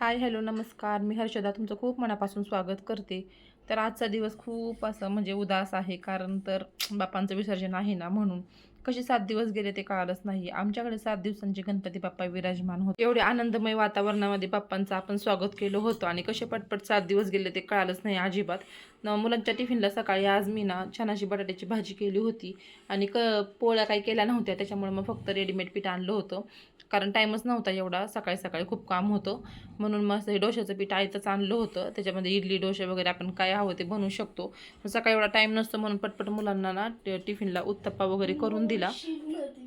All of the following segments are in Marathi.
हाय हॅलो नमस्कार. मी हर्षदा तुमचं खूप मनापासून स्वागत करते. तर आजचा दिवस खूप असं म्हणजे उदास आहे कारण तर बाप्पांचं विसर्जन आहे ना म्हणून. कसे सात दिवस गेले ते कळालंच नाही. आमच्याकडे सात दिवसांचे गणपती बाप्पा विराजमान होते. एवढे आनंदमय वातावरणामध्ये बाप्पांचं आपण स्वागत केलं होतं आणि कसे पटपट सात दिवस गेले ते कळालंच नाही अजिबात. मुलांच्या टिफिनला सकाळी आज मी ना छान अशी बटाट्याची भाजी केली होती. आणि क पोळ्या काही केल्या नव्हत्या त्याच्यामुळे मग फक्त रेडीमेड पीठ आणलं होतं. कारण टाईमच नव्हता एवढा सकाळी सकाळी खूप काम होतं. म्हणून मस्त हे डोश्याचं पीठ आईतच आणलं होतं. त्याच्यामध्ये इडली डोसे वगैरे आपण काय हवं ते बनवू शकतो. सकाळी एवढा टाईम नसतो म्हणून पटपट मुलांना ना ट- टिफिनला उत्तप्पा वगैरे करून दिला.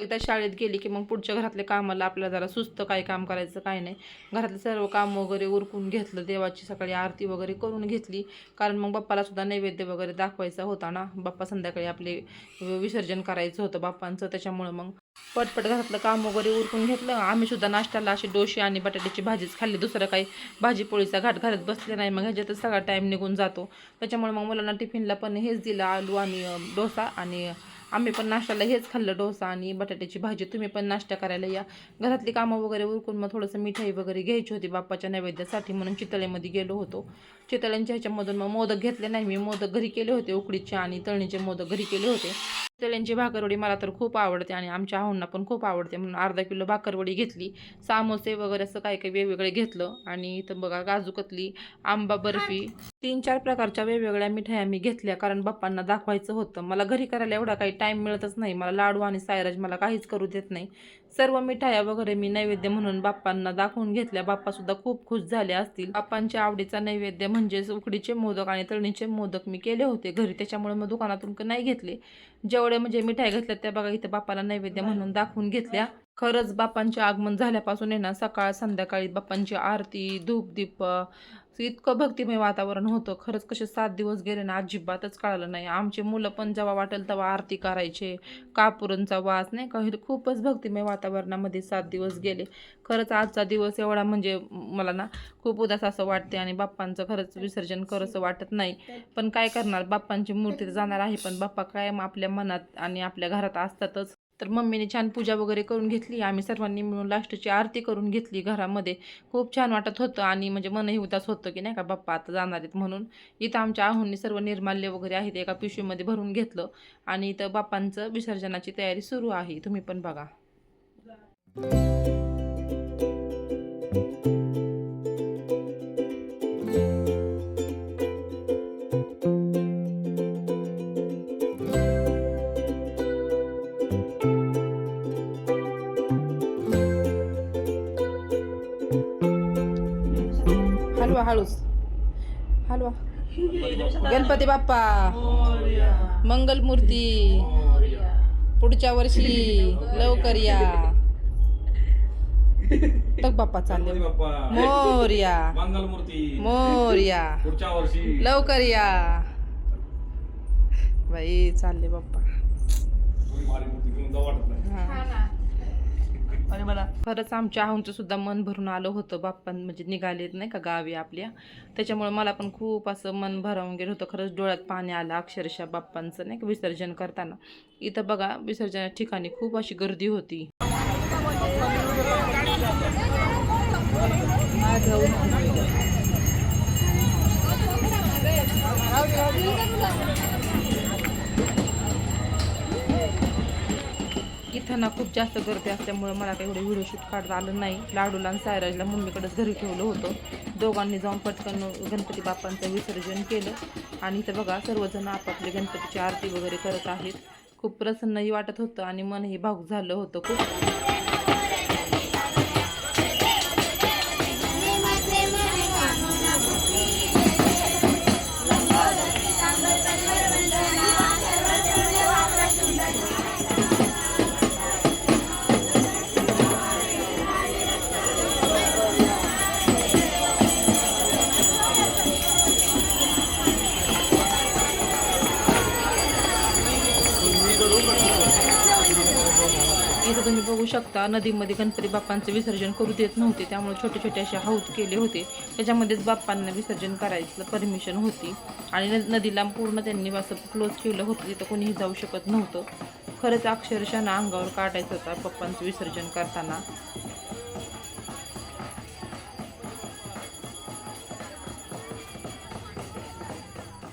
एकदा शाळेत गेली की मग पुढच्या घरातल्या कामाला आपल्याला जरा सुस्त काय काम करायचं काय नाही. घरातलं सर्व काम वगैरे उरकून घेतलं देवाची सकाळी आरती वगैरे करून घेतली. कारण मग बाप्पालासुद्धा नैवेद्य वगैरे दाखवायचा होता ना. बाप्पा संध्याकाळी आपले विसर्जन करायचं होतं बाप्पांचं. त्याच्यामुळं मग पटपट घरातलं काम वगैरे उरकून घेतलं. आम्ही सुद्धा नाश्त्याला असे डोशी आणि बटाट्याची भाजीच खाल्ली. दुसरं काही भाजीपोळीचा घाट घालत बसले नाही. मग ह्याच्यातच सगळा टाईम निघून जातो. त्याच्यामुळे मग मुलांना टिफिनला पण हेच दिलं. आलू आणि डोसा आणि आम्ही पण नाश्त्याला हेच खाल्लं डोसा आणि बटाट्याची भाजी. तुम्ही पण नाश्ता करायला या. घरातली कामं वगैरे उरकून मग थोडंसं मिठाई वगैरे घ्यायची होती बाप्पाच्या नैवेद्यासाठी म्हणून चितळेमध्ये गेलो होतो. चितळ्यांच्या ह्याच्यामधून मग मोदक घेतले नाही. मी मोदक घरी केले होते उकडीचे आणि तळणीचे मोदक घरी केले होते. तेल्यांची भाकरवडी मला तर खूप आवडते आणि आमच्या आहोंना पण खूप आवडते. म्हणून अर्धा किलो भाकरवडी घेतली. सामोसे वगैरे असं काही काही वेगवेगळे घेतलं. आणि इथं बघा काजू कतली आंबा बर्फी तीन चार प्रकारच्या वेगवेगळ्या मिठाया मी घेतल्या. कारण बाप्पांना दाखवायचं होतं. मला घरी करायला एवढा काही टाईम मिळतच नाही. मला लाडू आणि सायराज मला काहीच करू देत नाही. सर्व मिठाया वगैरे मी नैवेद्य म्हणून बाप्पांना दाखवून घेतल्या. बाप्पासुद्धा खूप खुश झाले असतील. बाप्पांच्या आवडीचा नैवेद्य म्हणजेच उकडीचे मोदक आणि तळणीचे मोदक मी केले होते. घरी त्याच्यामुळे मग दुकानातून नाही घेतले. जेवढे म्हणजे मिठाई घेतल्या त्या बघा इथं बाप्पाला नैवेद्य म्हणून दाखवून घेतल्या. खरंच बाप्पांचे आगमन झाल्यापासून आहे ना सकाळ संध्याकाळी बाप्पांची आरती धूप दीप इतकं भक्तिमय वातावरण होतं. खरंच कसे सात दिवस गेले ना अजिबातच कळालं नाही. आमचे मुलं पण जेव्हा वाटेल तेव्हा आरती करायचे कापुरांचा वास नाही का? हे खूपच भक्तिमय वातावरणामध्ये सात दिवस गेले. खरंच आजचा दिवस एवढा म्हणजे मला ना खूप उदास असं वाटते आणि बाप्पांचं खरंच विसर्जन करंसं वाटत नाही. पण काय करणार? बाप्पांची मूर्ती तर जाणार आहे पण बाप्पा कायम आपल्या मनात आणि आपल्या घरात असतातच. तर मम्मीने छान पूजा वगैरे करून घेतली. आम्ही सर्वांनी मिळून लास्टची आरती करून घेतली घरामध्ये. खूप छान वाटत होतं आणि म्हणजे मनही उदास होतं की नाही का बाप्पा आता जाणार आहेत म्हणून. इथं आमच्या आहोंनी सर्व निर्माल्य वगैरे आहेत एका पिशवीमध्ये भरून घेतलं आणि इथं बाप्पांचं विसर्जनाची तयारी सुरू आहे. तुम्ही पण बघा. हलवा हळूच हलवा गणपती बाप्पा मंगल मूर्ती पुढच्या वर्षी लवकर या. तक बाप्पा चालले. मोर्या. मंगलमूर्ती मोर्या. पुढच्या वर्षी. लवकर या. बाई चालले बाप्पा कोणी भारी मूर्ती घेऊन जाऊ वाटत नाही हा. खरंच आमच्या आहूंचं सुद्धा मन भरून आलं होतं. बाप्पा म्हणजे निघालेत नाही का गावी आपल्या. त्याच्यामुळे मला पण खूप असं मन भरावून गेलं होतं. खरंच डोळ्यात पाणी आलं अक्षरशः बाप्पांचं नाही का विसर्जन करताना. इथं बघा विसर्जनाच्या ठिकाणी खूप अशी गर्दी होती. त्यांना खूप जास्त गर्दी असल्यामुळे मला काही एवढं व्हिडिओ शूट काढता आलं नाही. लाडूला आणि सायराजला मम्मीकडेच घरी ठेवलं होतं. दोघांनी जाऊन पटकन गणपती बाप्पांचं विसर्जन केलं. आणि इथं बघा सर्वजण आपापले गणपतीची आरती वगैरे करत आहेत. खूप प्रसन्नही वाटत होतं आणि मनही भाऊक झालं होतं खूप. इथं तुम्ही बघू शकता. नदीमध्ये गणपती बाप्पांचं विसर्जन करू देत नव्हते. त्यामुळे छोटे छोटे असे हौद केले होते. त्याच्यामध्येच बाप्पांना विसर्जन करायचं परमिशन होती. आणि नदीला पूर्ण त्यांनी असं क्लोज केलं होतं. तिथं कोणीही जाऊ शकत नव्हतं. खरंच अक्षरशः ना अंगावर काढायचं होता बाप्पांचं विसर्जन करताना.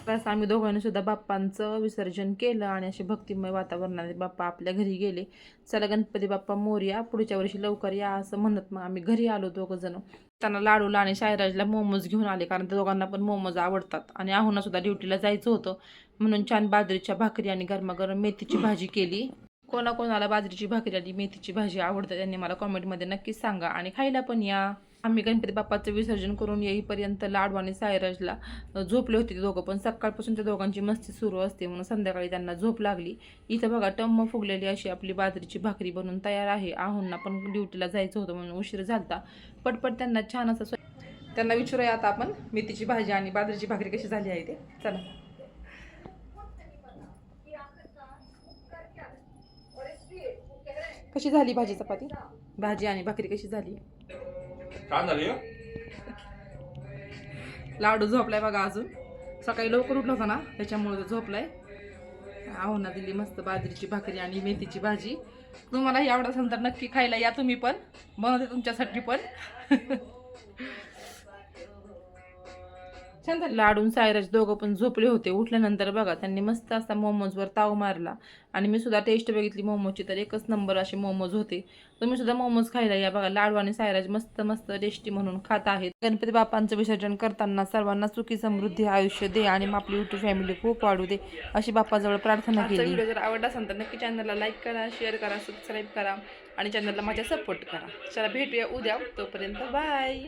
तसं आम्ही दोघांनी सुद्धा बाप्पांचं विसर्जन केलं आणि असे भक्तिमय वातावरणात बाप्पा आपल्या घरी गेले. चला गणपती बाप्पा मोर्या पुढच्या वर्षी लवकर या असं म्हणत मग आम्ही घरी आलो दोघं जण. त्यांना लाडूला आणि शायराजला मोमोज घेऊन आले कारण त्या दोघांना पण मोमोज आवडतात. आणि आहुना सुद्धा ड्युटीला जायचं होतं. म्हणून छान बाजरीच्या भाकरी आणि गरमागरम मेथीची भाजी केली. कोणाकोणाला बाजरीची भाकरी आणि मेथीची भाजी आवडते त्यांनी मला कॉमेंटमध्ये नक्कीच सांगा. आणि खायला पण या. आम्ही गणपती बाप्पाचं विसर्जन करून येईपर्यंत लाडू आणि सायराजला झोपले होते ते दोघं. पण सकाळपासून त्या दोघांची मस्ती सुरू असते म्हणून संध्याकाळी त्यांना झोप लागली. इथं बघा टम्म फुगलेली अशी आपली बाजरीची भाकरी बनून तयार आहे. आहोंना पण ड्युटीला जायचं होतं म्हणून उशीर झालता. पटपट त्यांना छान असं त्यांना विचारूया आता आपण मेथीची भाजी आणि बाजरीची भाकरी कशी झाली आहे ते. चला. कशी झाली भाजी चपाती? भाजी आणि भाकरी कशी झाली? छान झाली लाडू झोपलाय बघा अजून. सकाळी लवकर उठला होता ना त्याच्यामुळे तो झोपलाय. ना दिली मस्त बाजरीची भाकरी आणि मेथीची भाजी. तुम्हालाही आवडत असेल तर नक्की खायला या तुम्ही पण. बनवते तुमच्यासाठी पण. छान झालं. लाडून सायराज दोघं पण झोपले होते. उठल्यानंतर बघा त्यांनी मस्त असा मोमोजवर ताव मारला. आणि मी सुद्धा टेस्ट बघितली मोमोची तर एकच नंबर असे मोमोज होते. तुम्ही सुद्धा मोमोज खायला या. बघा लाडू आणि सायराज मस्त मस्त टेस्टी म्हणून खात आहेत. गणपती बाप्पांचं विसर्जन करताना सर्वांना सुखी समृद्धी आयुष्य दे आणि आपली युट्यूब फॅमिली खूप वाढू दे अशी बाप्पाजवळ प्रार्थना केली. व्हिडिओ जर आवडला असेल तर नक्की चॅनलला लाईक करा शेअर करा सबस्क्राईब करा आणि चॅनलला माझ्या सपोर्ट करा. चला भेटूया उद्या. तोपर्यंत बाय